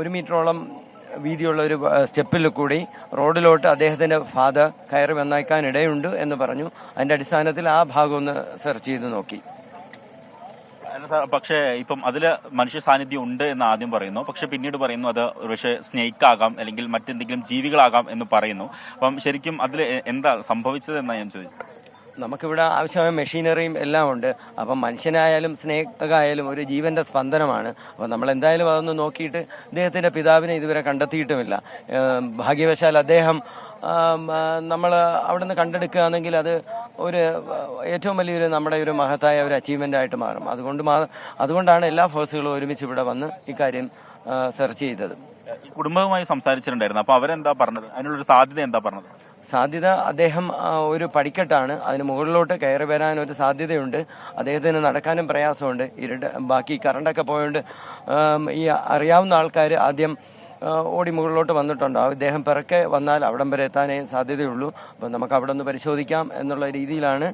ഒരു മീറ്ററോളം വീതിയുള്ള ഒരു സ്റ്റെപ്പിൽ കൂടി റോഡിലോട്ട് അദ്ദേഹത്തിന്റെ ഫാദർ കയറി വന്നേക്കാൻ ഇടയുണ്ട് എന്ന് പറഞ്ഞു. അതിന്റെ അടിസ്ഥാനത്തിൽ ആ ഭാഗം ഒന്ന് സെർച്ച് ചെയ്ത് നോക്കി. പക്ഷേ ഇപ്പം അതിൽ മനുഷ്യ സാന്നിധ്യം ഉണ്ട് എന്ന് ആദ്യം പറയുന്നു. പക്ഷെ പിന്നീട് പറയുന്നു അത് പക്ഷേ സ്നേക്ക് ആകാം അല്ലെങ്കിൽ മറ്റെന്തെങ്കിലും ജീവികളാകാം എന്ന് പറയുന്നു. അപ്പം ശരിക്കും അതിൽ എന്താ സംഭവിച്ചത് എന്നാ ഞാൻ ചോദിച്ചത്? നമുക്കിവിടെ ആവശ്യമായ മെഷീനറിയും എല്ലാം ഉണ്ട്. അപ്പം മനുഷ്യനായാലും സ്നേഹകായാലും ഒരു ജീവന്റെ സ്പന്ദനമാണ്. അപ്പം നമ്മൾ എന്തായാലും അതൊന്ന് നോക്കിയിട്ട് അദ്ദേഹത്തിന്റെ പിതാവിനെ ഇതുവരെ കണ്ടെത്തിയിട്ടുമില്ല. ഭാഗ്യവശാൽ അദ്ദേഹം നമ്മൾ അവിടെ നിന്ന് കണ്ടെടുക്കുകയാണെങ്കിൽ അത് ഒരു ഏറ്റവും വലിയൊരു നമ്മുടെ ഒരു മഹത്തായ ഒരു അച്ചീവ്മെന്റ് ആയിട്ട് മാറും. അതുകൊണ്ട് അതുകൊണ്ടാണ് എല്ലാ ഫോഴ്സുകളും ഒരുമിച്ച് ഇവിടെ വന്ന് ഇക്കാര്യം സെർച്ച് ചെയ്തത്. കുടുംബവുമായി സംസാരിച്ചിട്ടുണ്ടായിരുന്നു. അപ്പൊ അവരെന്താ പറഞ്ഞത്? അതിനുള്ളൊരു സാധ്യത എന്താ പറഞ്ഞത്? സാധ്യത അദ്ദേഹം ഒരു പടിക്കെട്ടാണ്. അതിന് മുകളിലോട്ട് കയറി വരാൻ ഒരു സാധ്യതയുണ്ട്. അദ്ദേഹത്തിന് നടക്കാനും പ്രയാസമുണ്ട്. ഇരുട്ട് ബാക്കി കറണ്ടൊക്കെ പോയോണ്ട് ഈ അറിയാവുന്ന ആൾക്കാർ ആദ്യം ഓടി മുകളിലോട്ട് വന്നിട്ടുണ്ട്. അദ്ദേഹം പിറക്കെ വന്നാൽ അവിടം വരെ എത്താനേ സാധ്യതയുള്ളൂ. അപ്പം നമുക്ക് അവിടെ ഒന്ന് പരിശോധിക്കാം എന്നുള്ള രീതിയിലാണ്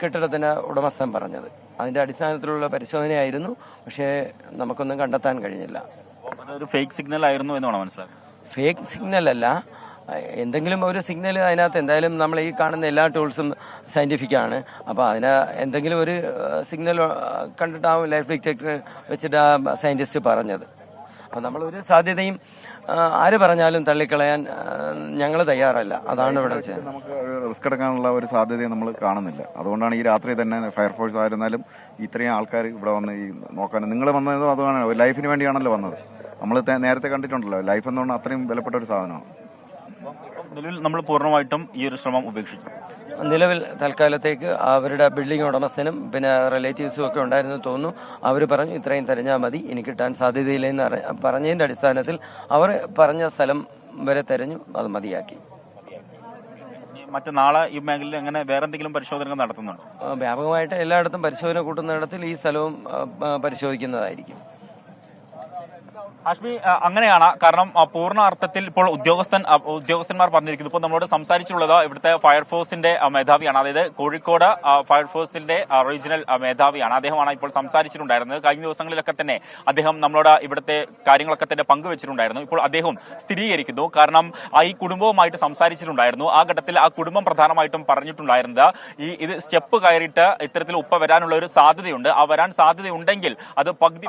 കെട്ടിടത്തിന് ഉടമസ്ഥൻ പറഞ്ഞത്. അതിന്റെ അടിസ്ഥാനത്തിലുള്ള പരിശോധനയായിരുന്നു. പക്ഷേ നമുക്കൊന്നും കണ്ടെത്താൻ കഴിഞ്ഞില്ല. ഒരു ഫേക്ക് സിഗ്നൽ ആയിരുന്നു എന്നാണ് മനസ്സിലാക്കുന്നത് ഫേക്ക് സിഗ്നൽ അല്ല. എന്തെങ്കിലും ഒരു സിഗ്നൽ അതിനകത്ത് എന്തായാലും നമ്മൾ ഈ കാണുന്ന എല്ലാ ടൂൾസും സയന്റിഫിക് ആണ്. അപ്പോൾ അതിന് എന്തെങ്കിലും ഒരു സിഗ്നൽ കണ്ടിട്ടാവും ലൈഫ് ഡിറ്റക്ടർ വെച്ചിട്ട് ആ സയന്റിസ്റ്റ് പറഞ്ഞത്. അപ്പോൾ നമ്മൾ ഒരു സാധ്യതയും ആര് പറഞ്ഞാലും തള്ളിക്കളയാൻ ഞങ്ങൾ തയ്യാറല്ല. അതാണ് ഇവിടെ നമുക്ക് റിസ്ക് എടുക്കാനുള്ള ഒരു സാധ്യതയും നമ്മൾ കാണുന്നില്ല. അതുകൊണ്ടാണ് ഈ രാത്രി തന്നെ ഫയർഫോഴ്സ് ആയിരുന്നാലും ഇത്രയും ആൾക്കാർ ഇവിടെ വന്ന് ഈ നോക്കാൻ നിങ്ങൾ വന്നതും അതുമാണ് ലൈഫിന് വേണ്ടിയാണല്ലോ വന്നത്. നമ്മൾ നേരത്തെ കണ്ടിട്ടുണ്ടല്ലോ ലൈഫ് എന്ന് പറഞ്ഞാൽ അത്രയും വിലപ്പെട്ട ഒരു സാധനമാണ്. നിലവിൽ നമ്മൾ പൂർണമായിട്ടും ഈ ഒരു ശ്രമം ഉപേക്ഷിച്ചു. നിലവിൽ തൽക്കാലത്തേക്ക് അവരുടെ ബിൽഡിംഗ് ഉടമസ്ഥനും പിന്നെ റിലേറ്റീവ്സും ഒക്കെ ഉണ്ടായിരുന്നു തോന്നുന്നു. അവർ പറഞ്ഞു ഇത്രയും തെരഞ്ഞാൽ മതി ഇനി കിട്ടാൻ സാധ്യതയില്ലെന്ന് പറഞ്ഞതിന്റെ അടിസ്ഥാനത്തിൽ അവർ പറഞ്ഞ സ്ഥലം വരെ തെരഞ്ഞു അത് മതിയാക്കി. ഇനി മറ്റു നാളെ ഈ മേഖലയിൽ എങ്ങനെ വേറെ എന്തെങ്കിലും പരിശോധനകൾ നടത്തുന്നുണ്ട്? വ്യാപകമായിട്ട് എല്ലായിടത്തും പരിശോധന കൂട്ടുന്നിടത്തിൽ ഈ സ്ഥലവും പരിശോധിക്കുന്നതായിരിക്കും. ഹാഷ്മി അങ്ങനെയാണ്. കാരണം പൂർണ അർത്ഥത്തിൽ ഇപ്പോൾ ഉദ്യോഗസ്ഥൻ ഉദ്യോഗസ്ഥന്മാർ പറഞ്ഞിരിക്കുന്നു. ഇപ്പോൾ നമ്മളോട് സംസാരിച്ചുള്ളത് ഇവിടുത്തെ ഫയർഫോഴ്സിന്റെ മേധാവിയാണ്. അതായത് കോഴിക്കോട് ഫയർഫോഴ്സിന്റെ റീജിയണൽ മേധാവിയാണ്. അദ്ദേഹമാണ് ഇപ്പോൾ സംസാരിച്ചിട്ടുണ്ടായിരുന്നത്. കഴിഞ്ഞ ദിവസങ്ങളിലൊക്കെ തന്നെ അദ്ദേഹം നമ്മളോട് ഇവിടുത്തെ കാര്യങ്ങളൊക്കെ തന്നെ പങ്കുവച്ചിട്ടുണ്ടായിരുന്നു. ഇപ്പോൾ അദ്ദേഹം സ്ഥിരീകരിക്കുന്നു. കാരണം ഈ കുടുംബവുമായിട്ട് സംസാരിച്ചിട്ടുണ്ടായിരുന്നു. ആ ഘട്ടത്തിൽ ആ കുടുംബം പ്രധാനമായിട്ടും പറഞ്ഞിട്ടുണ്ടായിരുന്നത് ഈ ഇത് സ്റ്റെപ്പ് കയറിയിട്ട് ഇത്തരത്തിൽ ഉപ്പ വരാനുള്ള ഒരു സാധ്യതയുണ്ട്. ആ വരാൻ സാധ്യതയുണ്ടെങ്കിൽ അത് പകുതി